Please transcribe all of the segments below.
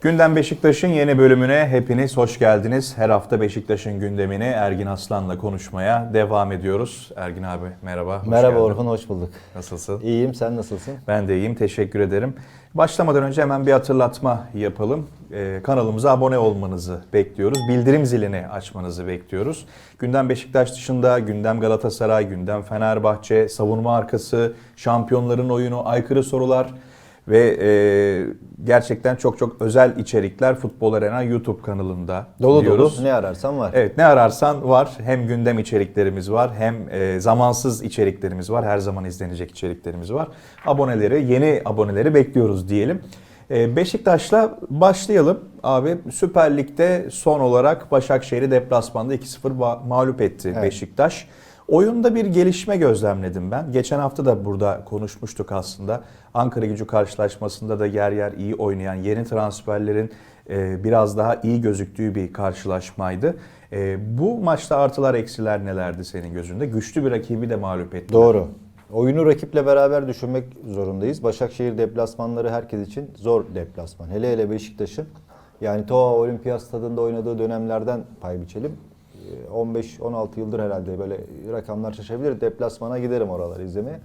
Gündem Beşiktaş'ın yeni bölümüne hepiniz hoş geldiniz. Her hafta Beşiktaş'ın gündemini Ergin Aslan'la konuşmaya devam ediyoruz. Ergin abi merhaba. hoş Merhaba geldin. Orhun, hoş bulduk. Nasılsın? İyiyim, sen nasılsın? Ben de iyiyim, teşekkür ederim. Başlamadan önce hemen bir hatırlatma yapalım. Ee, kanalımıza abone olmanızı bekliyoruz. Bildirim zilini açmanızı bekliyoruz. Gündem Beşiktaş dışında gündem Galatasaray, gündem Fenerbahçe, savunma arkası, şampiyonların oyunu, aykırı sorular ve e, gerçekten çok çok özel içerikler Futbol Arena YouTube kanalında Dolu diyoruz. dolu, ne ararsan var. Evet ne ararsan var. Hem gündem içeriklerimiz var hem e, zamansız içeriklerimiz var. Her zaman izlenecek içeriklerimiz var. Aboneleri, yeni aboneleri bekliyoruz diyelim. E, Beşiktaş'la başlayalım. Abi Süper Lig'de son olarak Başakşehir'i deplasmanda 2-0 ba- mağlup etti Evet. Beşiktaş. Oyunda bir gelişme gözlemledim ben. Geçen hafta da burada konuşmuştuk aslında. Ankara gücü karşılaşmasında da yer yer iyi oynayan yeni transferlerin e, biraz daha iyi gözüktüğü bir karşılaşmaydı. E, bu maçta artılar eksiler nelerdi senin gözünde? Güçlü bir rakibi de mağlup etti. Doğru. Oyunu rakiple beraber düşünmek zorundayız. Başakşehir deplasmanları herkes için zor deplasman. Hele hele Beşiktaş'ın. Yani Toa Olimpiyat Stadında oynadığı dönemlerden pay biçelim. Ee, 15-16 yıldır herhalde böyle rakamlar şaşabilir. Deplasmana giderim oraları izlemeye.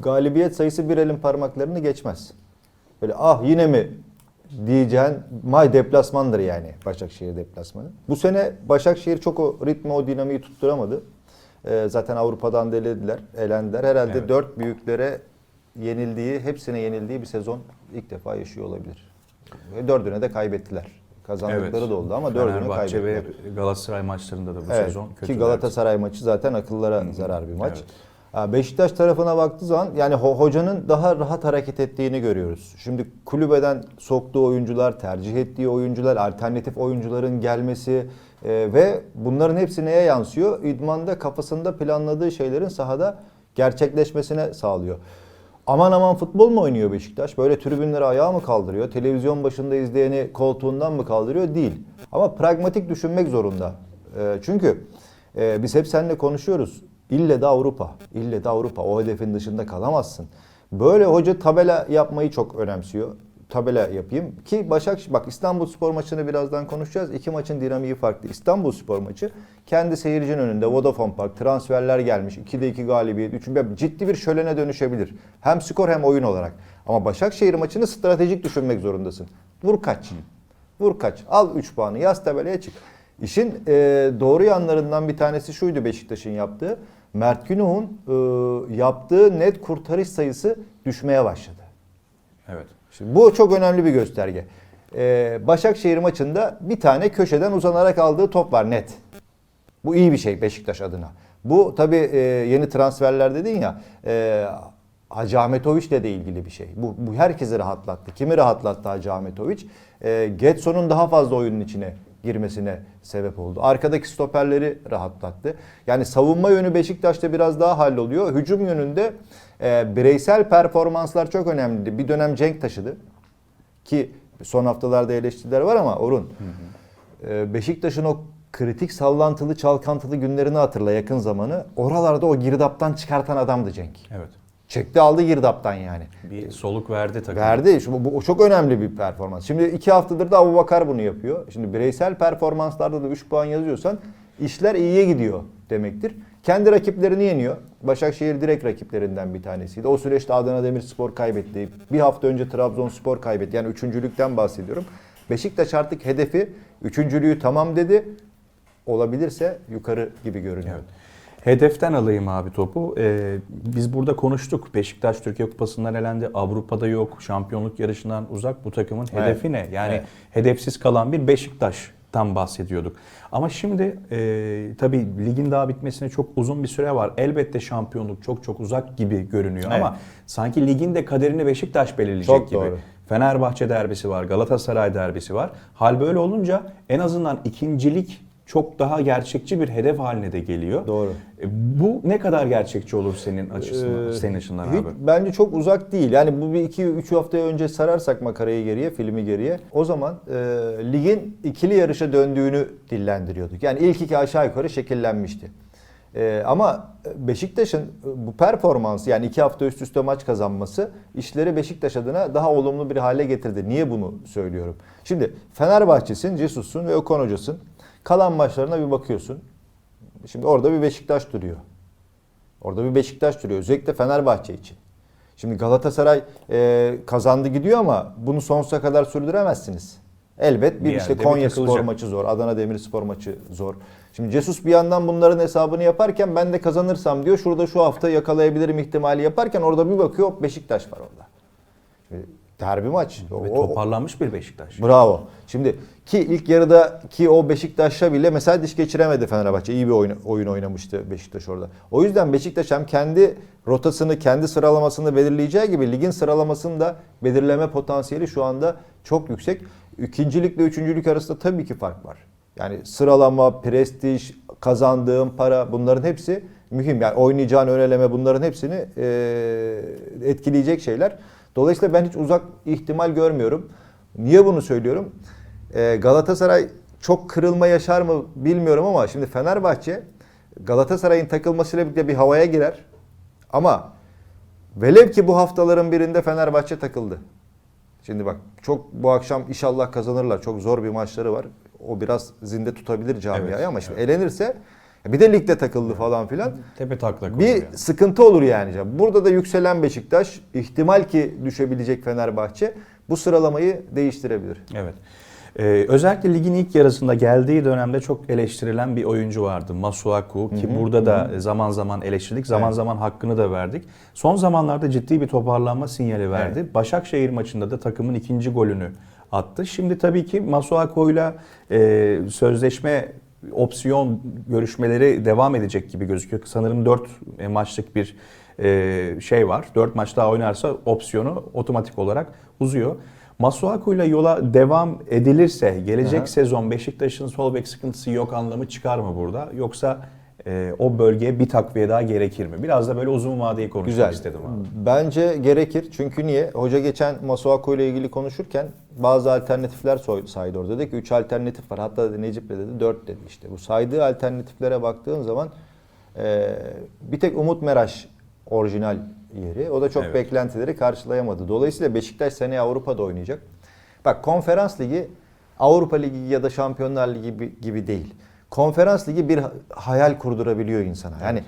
Galibiyet sayısı bir elin parmaklarını geçmez. Böyle ah yine mi diyeceğin may deplasmandır yani Başakşehir deplasmanı. Bu sene Başakşehir çok o ritmi o dinamiği tutturamadı. Ee, zaten Avrupa'dan da elediler, elendiler. Herhalde Evet. dört büyüklere yenildiği, hepsine yenildiği bir sezon ilk defa yaşıyor olabilir. Dördüne de kaybettiler. Kazandıkları da oldu ama Fenerbahçe kaybettiler. ve Galatasaray maçlarında da bu Evet, sezon kötü. Ki Galatasaray maçı zaten akıllara zarar bir maç. evet. Beşiktaş tarafına baktığı zaman yani ho- hocanın daha rahat hareket ettiğini görüyoruz. Şimdi kulübeden soktuğu oyuncular, tercih ettiği oyuncular, alternatif oyuncuların gelmesi e, ve bunların hepsi neye yansıyor? İdmanda kafasında planladığı şeylerin sahada gerçekleşmesine sağlıyor. Aman aman futbol mu oynuyor Beşiktaş? Böyle tribünleri ayağa mı kaldırıyor? Televizyon başında izleyeni koltuğundan mı kaldırıyor? Değil. Ama pragmatik düşünmek zorunda. E, çünkü e, biz hep seninle konuşuyoruz. İlle de Avrupa. İlle de Avrupa. O hedefin dışında kalamazsın. Böyle hoca tabela yapmayı çok önemsiyor. Tabela yapayım ki Başak bak İstanbul Spor maçını birazdan konuşacağız. İki maçın dinamiği farklı. İstanbul Spor maçı kendi seyircinin önünde Vodafone Park transferler gelmiş. 2'de 2 galibiyet. Üçüncü ciddi bir şölene dönüşebilir. Hem skor hem oyun olarak. Ama Başakşehir maçını stratejik düşünmek zorundasın. Vur kaç. Vur kaç. Al 3 puanı yaz tabelaya çık. İşin e, doğru yanlarından bir tanesi şuydu Beşiktaş'ın yaptığı. Mert Günok'un e, yaptığı net kurtarış sayısı düşmeye başladı. Evet. Şimdi bu çok önemli bir gösterge. E, Başakşehir maçında bir tane köşeden uzanarak aldığı top var net. Bu iyi bir şey Beşiktaş adına. Bu tabii e, yeni transferler dedin ya. E, Hacı Ahmetoviç'le de ilgili bir şey. Bu, bu herkesi rahatlattı. Kimi rahatlattı Hacı Ahmetoviç? E, Getson'un daha fazla oyunun içine girmesine sebep oldu. Arkadaki stoperleri rahatlattı. Yani savunma yönü Beşiktaş'ta biraz daha halloluyor. Hücum yönünde e, bireysel performanslar çok önemliydi. Bir dönem Cenk taşıdı. Ki son haftalarda eleştiriler var ama Orun. e, Beşiktaş'ın o kritik sallantılı çalkantılı günlerini hatırla yakın zamanı. Oralarda o girdaptan çıkartan adamdı Cenk. Evet. Çekti aldı girdaptan yani. Bir soluk verdi takım. Verdi. Şu, bu, bu çok önemli bir performans. Şimdi iki haftadır da Abu Bakar bunu yapıyor. Şimdi bireysel performanslarda da 3 puan yazıyorsan işler iyiye gidiyor demektir. Kendi rakiplerini yeniyor. Başakşehir direkt rakiplerinden bir tanesiydi. O süreçte Adana Demirspor kaybetti. Bir hafta önce Trabzonspor kaybetti. Yani üçüncülükten bahsediyorum. Beşiktaş artık hedefi üçüncülüğü tamam dedi. Olabilirse yukarı gibi görünüyor. Evet. Hedeften alayım abi topu. Ee, biz burada konuştuk. Beşiktaş Türkiye Kupası'ndan elendi. Avrupa'da yok. Şampiyonluk yarışından uzak. Bu takımın Evet. hedefi ne? Yani Evet. hedefsiz kalan bir Beşiktaş'tan bahsediyorduk. Ama şimdi e, tabii ligin daha bitmesine çok uzun bir süre var. Elbette şampiyonluk çok çok uzak gibi görünüyor Evet. ama sanki ligin de kaderini Beşiktaş belirleyecek Çok gibi. doğru. Fenerbahçe derbisi var, Galatasaray derbisi var. Hal böyle olunca en azından ikincilik çok daha gerçekçi bir hedef haline de geliyor. Doğru. E, Bu ne kadar gerçekçi olur senin açısından, Ee, senin açından hiç- abi? Bence çok uzak değil. Yani bu bir iki üç hafta önce sararsak makarayı geriye, filmi geriye. O zaman e, ligin ikili yarışa döndüğünü dillendiriyorduk. Yani ilk iki aşağı yukarı şekillenmişti. Ee, ama Beşiktaş'ın bu performansı yani iki hafta üst üste maç kazanması işleri Beşiktaş adına daha olumlu bir hale getirdi. Niye bunu söylüyorum? Şimdi Fenerbahçe'sin, Cesus'un ve Okan Hoca'sın. Kalan maçlarına bir bakıyorsun. Şimdi orada bir Beşiktaş duruyor. Orada bir Beşiktaş duruyor. Özellikle Fenerbahçe için. Şimdi Galatasaray e, kazandı gidiyor ama bunu sonsuza kadar sürdüremezsiniz. Elbet bir, Bir işte Konya Spor maçı zor, Adana Demirspor maçı zor. Şimdi Cesus bir yandan bunların hesabını yaparken ben de kazanırsam diyor şurada şu hafta yakalayabilirim ihtimali yaparken orada bir bakıyor Beşiktaş var orada. Derbi maç. Ve O- toparlanmış bir Beşiktaş. Bravo. Şimdi ki ilk yarıda ki o Beşiktaş'la bile mesela diş geçiremedi Fenerbahçe. İyi bir oyun, oyun oynamıştı Beşiktaş orada. O yüzden Beşiktaş hem kendi rotasını, kendi sıralamasını belirleyeceği gibi ligin sıralamasını da belirleme potansiyeli şu anda çok yüksek. İkincilikle üçüncülük arasında tabii ki fark var. Yani sıralama, prestij, kazandığım para bunların hepsi mühim. Yani oynayacağın öneleme bunların hepsini eee, etkileyecek şeyler. Dolayısıyla ben hiç uzak ihtimal görmüyorum. Niye bunu söylüyorum? Ee, Galatasaray çok kırılma yaşar mı bilmiyorum ama şimdi Fenerbahçe Galatasaray'ın takılmasıyla birlikte bir havaya girer. Ama velev ki bu haftaların birinde Fenerbahçe takıldı. Şimdi bak çok bu akşam inşallah kazanırlar. Çok zor bir maçları var. O biraz zinde tutabilir camiayı Evet, ama şimdi elenirse bir de ligde takıldı falan filan. Tepe taklak Bir olur yani. sıkıntı olur yani. Burada da yükselen Beşiktaş, ihtimal ki düşebilecek Fenerbahçe bu sıralamayı değiştirebilir. Evet. Ee, özellikle ligin ilk yarısında geldiği dönemde çok eleştirilen bir oyuncu vardı. Masuaku ki burada da zaman zaman eleştirdik, zaman Evet. zaman hakkını da verdik. Son zamanlarda ciddi bir toparlanma sinyali verdi. Başakşehir maçında da takımın ikinci golünü attı. Şimdi tabii ki Masuaku'yla e, sözleşme opsiyon görüşmeleri devam edecek gibi gözüküyor. Sanırım 4 maçlık bir e, şey var. 4 maç daha oynarsa opsiyonu otomatik olarak uzuyor. Masuaku ile yola devam edilirse gelecek Aha. sezon Beşiktaş'ın sol bek sıkıntısı yok anlamı çıkar mı burada? Yoksa e, o bölgeye bir takviye daha gerekir mi? Biraz da böyle uzun vadeyi konuşmak Güzel. istedim abi. Bence gerekir. Çünkü niye? Hoca geçen Masuaku ile ilgili konuşurken bazı alternatifler saydı orada. Dedi ki 3 alternatif var. Hatta dedi Necip de dedi 4 dedi işte. Bu saydığı alternatiflere baktığın zaman e, bir tek Umut Meraş orijinal yeri. O da çok Evet. beklentileri karşılayamadı. Dolayısıyla Beşiktaş seneye Avrupa'da oynayacak. Bak konferans ligi Avrupa Ligi ya da Şampiyonlar Ligi gibi, gibi değil. Konferans ligi bir hayal kurdurabiliyor insana. Yani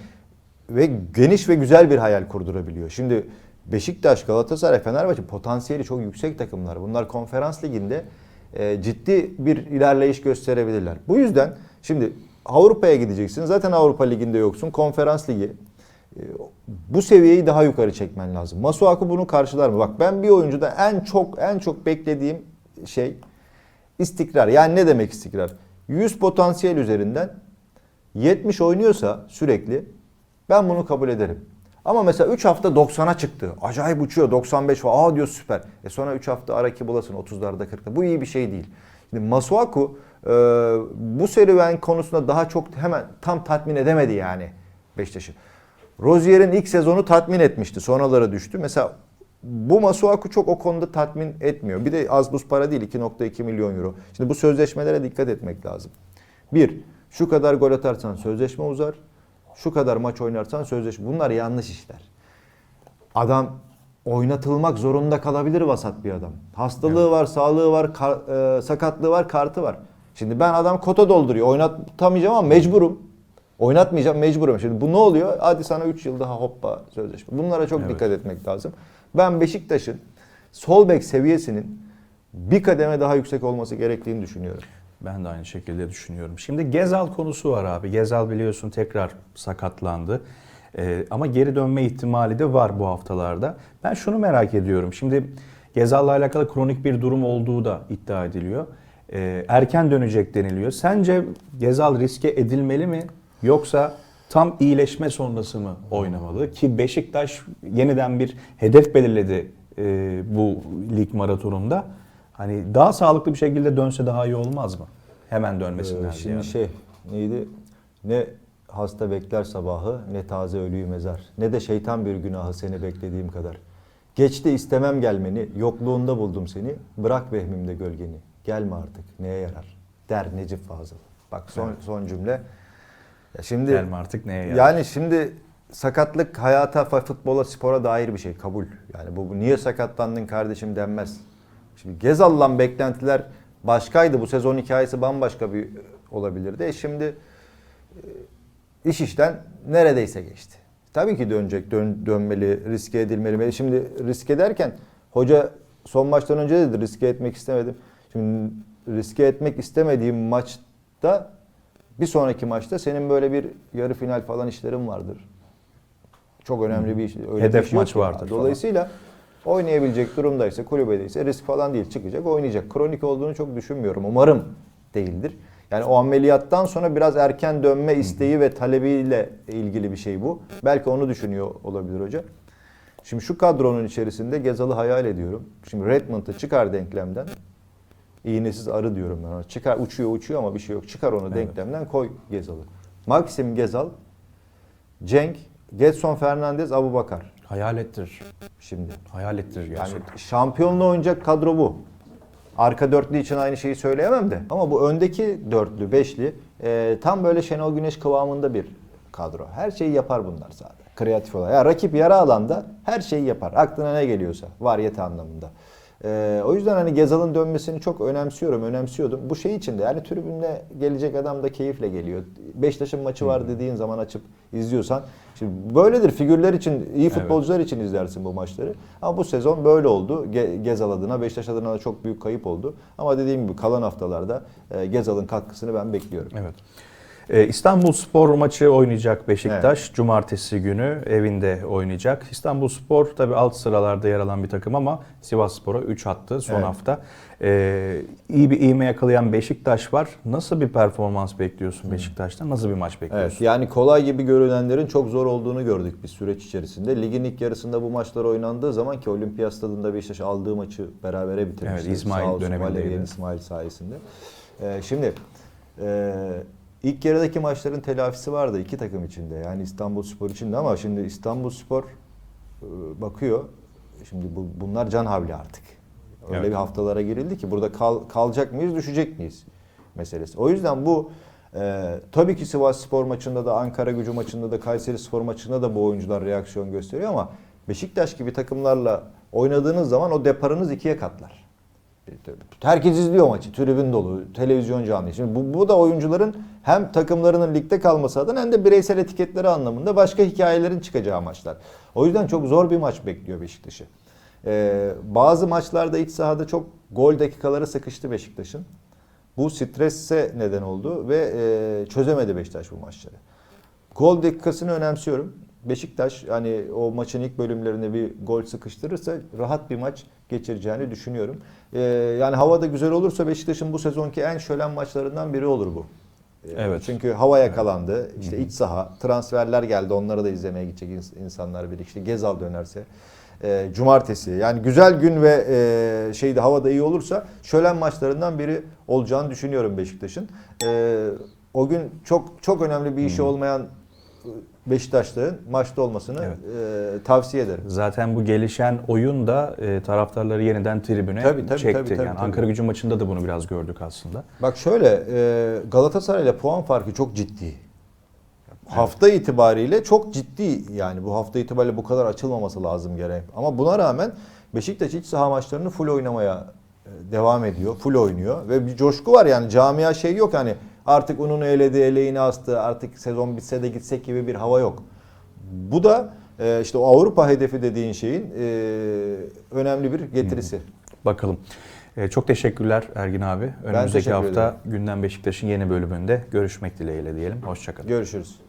ve geniş ve güzel bir hayal kurdurabiliyor. Şimdi Beşiktaş, Galatasaray, Fenerbahçe potansiyeli çok yüksek takımlar. Bunlar konferans liginde e, ciddi bir ilerleyiş gösterebilirler. Bu yüzden şimdi Avrupa'ya gideceksin. Zaten Avrupa Ligi'nde yoksun. Konferans Ligi. E, bu seviyeyi daha yukarı çekmen lazım. Masuaku bunu karşılar mı? Bak ben bir oyuncuda en çok en çok beklediğim şey istikrar. Yani ne demek istikrar? 100 potansiyel üzerinden 70 oynuyorsa sürekli ben bunu kabul ederim. Ama mesela 3 hafta 90'a çıktı. Acayip uçuyor 95 var. Aa diyor süper. E sonra 3 hafta araki bulasın 30'larda 40'da. Bu iyi bir şey değil. Şimdi Masuaku e, bu serüven konusunda daha çok hemen tam tatmin edemedi yani Beşiktaş'ı. Rozier'in ilk sezonu tatmin etmişti. Sonralara düştü. Mesela bu Masuaku çok o konuda tatmin etmiyor. Bir de az buz para değil 2.2 milyon euro. Şimdi bu sözleşmelere dikkat etmek lazım. Bir, şu kadar gol atarsan sözleşme uzar. Şu kadar maç oynarsan sözleşme. Bunlar yanlış işler. Adam oynatılmak zorunda kalabilir vasat bir adam. Hastalığı var, sağlığı var, kar- e, sakatlığı var, kartı var. Şimdi ben adam kota dolduruyor. Oynatamayacağım ama mecburum. Oynatmayacağım mecburum. Şimdi bu ne oluyor? Hadi sana 3 yıl daha hoppa sözleşme. Bunlara çok Evet. dikkat etmek lazım. Ben Beşiktaş'ın sol bek seviyesinin bir kademe daha yüksek olması gerektiğini düşünüyorum. Ben de aynı şekilde düşünüyorum. Şimdi Gezal konusu var abi. Gezal biliyorsun tekrar sakatlandı. Ee, ama geri dönme ihtimali de var bu haftalarda. Ben şunu merak ediyorum. Şimdi Gezal'la alakalı kronik bir durum olduğu da iddia ediliyor. Ee, erken dönecek deniliyor. Sence Gezal riske edilmeli mi? Yoksa tam iyileşme sonrası mı oynamalı? Ki Beşiktaş yeniden bir hedef belirledi e, bu lig maratonunda. Hani daha sağlıklı bir şekilde dönse daha iyi olmaz mı? Hemen dönmesinden Ee, şimdi şey neydi? Ne hasta bekler sabahı ne taze ölüyü mezar. Ne de şeytan bir günahı seni beklediğim kadar. Geçti istemem gelmeni, yokluğunda buldum seni. Bırak vehmimde gölgeni. Gelme artık neye yarar? Der Necip Fazıl. Bak son, Evet. son cümle. Ya şimdi Gelme artık neye yarar? yani şimdi sakatlık hayata, futbola, spora dair bir şey kabul. Yani bu niye sakatlandın kardeşim denmez. Şimdi Gezal'dan beklentiler başkaydı. Bu sezon hikayesi bambaşka bir olabilirdi. E şimdi e, iş işten neredeyse geçti. Tabii ki dönecek, dön, dönmeli, riske edilmeli. Şimdi riske derken hoca son maçtan önce dedi riske etmek istemedim. Şimdi riske etmek istemediğim maçta bir sonraki maçta senin böyle bir yarı final falan işlerin vardır. Çok önemli bir iş. Öyle Hedef bir şey maç vardır falan. Oynayabilecek durumdaysa, kulübedeyse risk falan değil. Çıkacak, oynayacak. Kronik olduğunu çok düşünmüyorum. Umarım değildir. Yani o ameliyattan sonra biraz erken dönme isteği ve talebiyle ilgili bir şey bu. Belki onu düşünüyor olabilir hoca. Şimdi şu kadronun içerisinde Gezal'ı hayal ediyorum. Şimdi Redmond'ı çıkar denklemden. İğnesiz arı diyorum ben ona. Çıkar uçuyor uçuyor ama bir şey yok. Çıkar onu denklemden koy Gezal'ı. Maxim Gezal, Cenk, Getson Fernandez, Abubakar. Hayal ettir. Şimdi. Hayal ettir Yani gerçekten. şampiyonluğu oynayacak kadro bu. Arka dörtlü için aynı şeyi söyleyemem de. Ama bu öndeki dörtlü, beşli e, tam böyle Şenol Güneş kıvamında bir kadro. Her şeyi yapar bunlar zaten. Kreatif olarak. Ya rakip yarı alanda her şeyi yapar. Aklına ne geliyorsa. Variyete anlamında. E, o yüzden hani Gezal'ın dönmesini çok önemsiyorum, önemsiyordum. Bu şey için de yani tribünle gelecek adam da keyifle geliyor. Beşiktaş'ın maçı var dediğin zaman açıp izliyorsan. Şimdi böyledir figürler için, iyi futbolcular için izlersin bu maçları. Ama bu sezon böyle oldu. Ge- Gezal adına, Beşiktaş adına da çok büyük kayıp oldu. Ama dediğim gibi kalan haftalarda e, Gezal'ın katkısını ben bekliyorum. Evet. Ee, İstanbul Spor maçı oynayacak Beşiktaş. Cumartesi günü evinde oynayacak. İstanbul Spor tabi alt sıralarda yer alan bir takım ama Sivas Spor'a 3 attı son Evet. hafta. Ee, iyi bir iğme yakalayan Beşiktaş var. Nasıl bir performans bekliyorsun Beşiktaş'tan? Nasıl bir maç bekliyorsun? Evet, yani kolay gibi görünenlerin çok zor olduğunu gördük bir süreç içerisinde. Ligin ilk yarısında bu maçlar oynandığı zaman ki Olimpiyat Stadında Beşiktaş aldığı maçı berabere bitirmişti. Evet, İsmail Sağ olsun dönemindeydi. İsmail sayesinde. Ee, şimdi e, ilk yarıdaki maçların telafisi vardı iki takım içinde. Yani İstanbul Spor içinde ama şimdi İstanbul Spor e, bakıyor. Şimdi bu, bunlar can havli artık. Öyle Evet. bir haftalara girildi ki burada kal, kalacak mıyız, düşecek miyiz meselesi. O yüzden bu e, tabii ki Sivas Spor maçında da Ankara Gücü maçında da Kayseri Spor maçında da bu oyuncular reaksiyon gösteriyor ama Beşiktaş gibi takımlarla oynadığınız zaman o deparınız ikiye katlar. Herkes izliyor maçı. Tribün dolu, televizyon canlı. Şimdi bu, bu da oyuncuların hem takımlarının ligde kalması adına hem de bireysel etiketleri anlamında başka hikayelerin çıkacağı maçlar. O yüzden çok zor bir maç bekliyor Beşiktaş'ı. Ee, bazı maçlarda iç sahada çok gol dakikaları sıkıştı Beşiktaş'ın. Bu stresse neden oldu ve e, çözemedi Beşiktaş bu maçları. Gol dakikasını önemsiyorum. Beşiktaş hani o maçın ilk bölümlerinde bir gol sıkıştırırsa rahat bir maç geçireceğini düşünüyorum. Ee, yani hava da güzel olursa Beşiktaş'ın bu sezonki en şölen maçlarından biri olur bu. Ee, Evet. Çünkü hava yakalandı. İşte iç saha, transferler geldi. Onları da izlemeye gidecek ins- insanlar bir işte Gezal dönerse. Ee, cumartesi yani güzel gün ve e, şeyde hava da iyi olursa şölen maçlarından biri olacağını düşünüyorum Beşiktaş'ın. Ee, o gün çok çok önemli bir işi olmayan Beşiktaşlı'nın maçta olmasını Evet. e, tavsiye ederim. Zaten bu gelişen oyun da e, taraftarları yeniden tribüne Tabii, tabii, çekti. tabii, tabii, yani tabii. Ankara Gücü maçında da bunu biraz gördük aslında. Bak şöyle e, Galatasaray ile puan farkı çok ciddi. Hafta itibariyle çok ciddi yani bu hafta itibariyle bu kadar açılmaması lazım gerek. Ama buna rağmen Beşiktaş iç saha maçlarını full oynamaya e, devam ediyor. Full oynuyor ve bir coşku var yani camia şey yok hani artık ununu eledi, eleğini astı, artık sezon bitse de gitsek gibi bir hava yok. Bu da e, işte o Avrupa hedefi dediğin şeyin e, önemli bir getirisi. Bakalım. E, çok teşekkürler Ergin abi. Önümüzdeki teşekkür hafta ederim. Gündem Beşiktaş'ın yeni bölümünde görüşmek dileğiyle diyelim. Hoşçakalın. Görüşürüz.